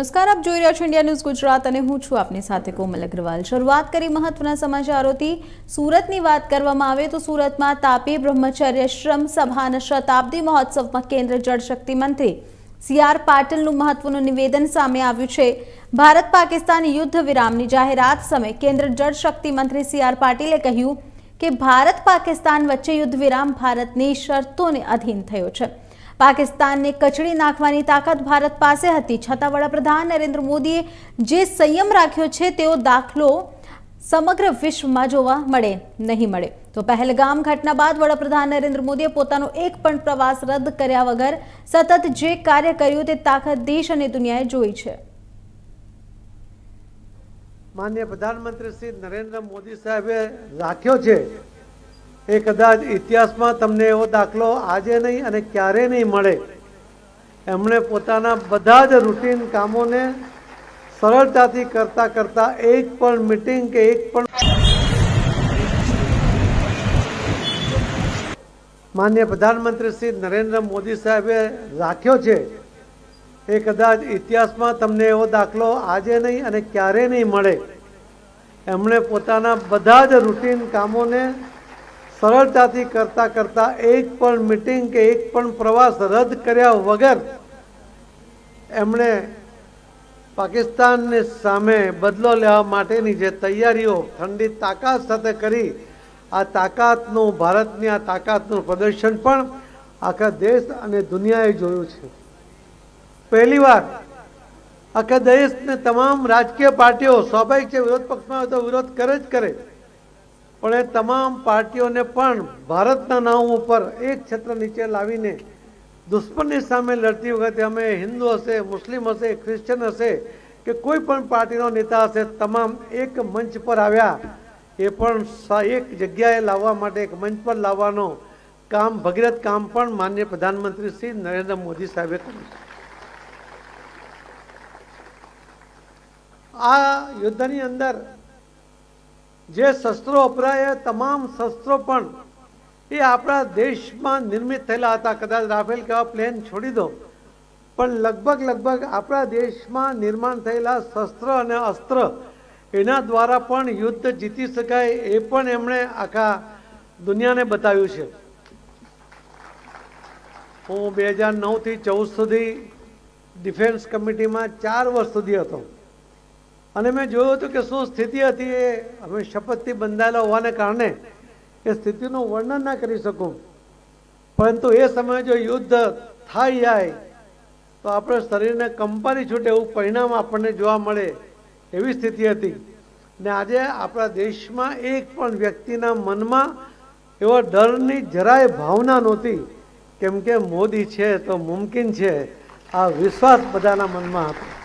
નમસ્કાર, આપ જોઈ રહ્યા છો ઇન્ડિયા ન્યૂઝ ગુજરાત અને હું છું આપની સાથે કોમલ અગ્રવાલ. શરૂઆત કરી મહત્વના સમાચારોથી. સુરતની વાત કરવામાં આવે તો સુરતમાં તાપી બ્રહ્મચર્ય શ્રમ સભાના શતાબ્દી મહોત્સવમાં કેન્દ્ર જળશક્તિ મંત્રી સી આર પાટીલનું મહત્વનું નિવેદન સામે આવ્યું છે. ભારત પાકિસ્તાન યુદ્ધ વિરામની જાહેરાત સમયે કેન્દ્ર જળશક્તિ મંત્રી સી આર પાટીલે કહ્યું કે ભારત પાકિસ્તાન વચ્ચે યુદ્ધ વિરામ ભારતની શરતોને અધીન થયો છે. પાકિસ્તાનને કચડી નાખવાની તાકાત ભારત પાસે હતી. છતાં વડાપ્રધાન નરેન્દ્ર મોદીએ જે સંયમ રાખ્યો છે તેવો દાખલો સમગ્ર વિશ્વમાં જોવા મળે, નહીં મળે. તો પહેલગામ ઘટના બાદ વડાપ્રધાન નરેન્દ્ર મોદીએ પોતાનો એક પણ પ્રવાસ રદ કર્યા વગર સતત જે કાર્ય કર્યું તે તાકાત દેશ અને દુનિયાએ જોઈ છે. માન્ય પ્રધાનમંત્રી શ્રી નરેન્દ્ર મોદી સાહેબે રાખ્યો છે એ કદાચ ઇતિહાસમાં તમને એવો દાખલો આજે નહીં અને ક્યારે નહીં મળે. એમણે પોતાના બધા જ રૂટીન કામોને સરળતાથી કરતા કરતા એક પણ મીટિંગ કે એક પણ માન્ય પ્રધાનમંત્રી શ્રી નરેન્દ્ર મોદી સાહેબે રાખ્યો છે. એ કદાચ ઇતિહાસમાં તમને એવો દાખલો આજે નહીં અને ક્યારે નહીં મળે. એમણે પોતાના બધા જ રૂટીન કામોને સરળતાથી કરતા કરતા એક પણ મીટિંગ કે એક પણ પ્રવાસ રદ કર્યા વગર એમણે પાકિસ્તાનની સામે બદલો લેવા માટેની જે તૈયારીઓ ઠંડી તાકાત સાથે કરી, આ તાકાતનું ભારતની આ તાકાતનું પ્રદર્શન પણ આખા દેશ અને દુનિયાએ જોયું છે. પહેલી વાર આખા દેશને તમામ રાજકીય પાર્ટીઓ સ્વાભાવિક છે, વિરોધ પક્ષમાં તો વિરોધ કરે જ કરે. પણ એ તમામ પાર્ટીઓને પણ ભારતના નામ ઉપર એક છત્ર નીચે લાવીને દુશ્મનની સામે લડતી વખતે અમે હિન્દુ હશે, મુસ્લિમ હશે ક્રિશ્ચન હશે કે કોઈ પણ પાર્ટીનો નેતા હશે, તમામ એક મંચ પર આવ્યા. એ પણ એક જગ્યાએ લાવવા માટે એક મંચ પર લાવવાનો કામ, ભગીરથ કામ પણ માન્ય પ્રધાનમંત્રી શ્રી નરેન્દ્ર મોદી સાહેબે કર્યું. આ યુદ્ધની અંદર જે શસ્ત્રો વપરાય તમામ શસ્ત્રો પણ એ આપણા દેશમાં નિર્મિત થયેલા હતા. કદાચ રાફેલ કેવા પ્લેન છોડી દો. પણ લગભગ લગભગ આપણા દેશમાં નિર્માણ થયેલા શસ્ત્ર અને અસ્ત્ર એના દ્વારા પણ યુદ્ધ જીતી શકાય એ પણ એમણે આખા દુનિયાને બતાવ્યું છે. હું બે હજાર નવથી ચૌદ સુધી ડિફેન્સ કમિટીમાં ચાર વર્ષ સુધી હતો. અને મેં જોયું હતું કે શું સ્થિતિ હતી એ અમે શપથથી બંધાયેલા હોવાને કારણે એ સ્થિતિનું વર્ણન ના કરી શકું. પરંતુ એ સમયે જો યુદ્ધ થાય જાય, તો આપણે શરીરને કંપારી છૂટે એવું પરિણામ આપણને જોવા મળે એવી સ્થિતિ હતી. ને આજે આપણા દેશમાં એક પણ વ્યક્તિના મનમાં એવો ડરની જરાય ભાવના નહોતી. કેમ કે મોદી છે તો મુમકિન છે. આ વિશ્વાસ બધાના મનમાં હતો.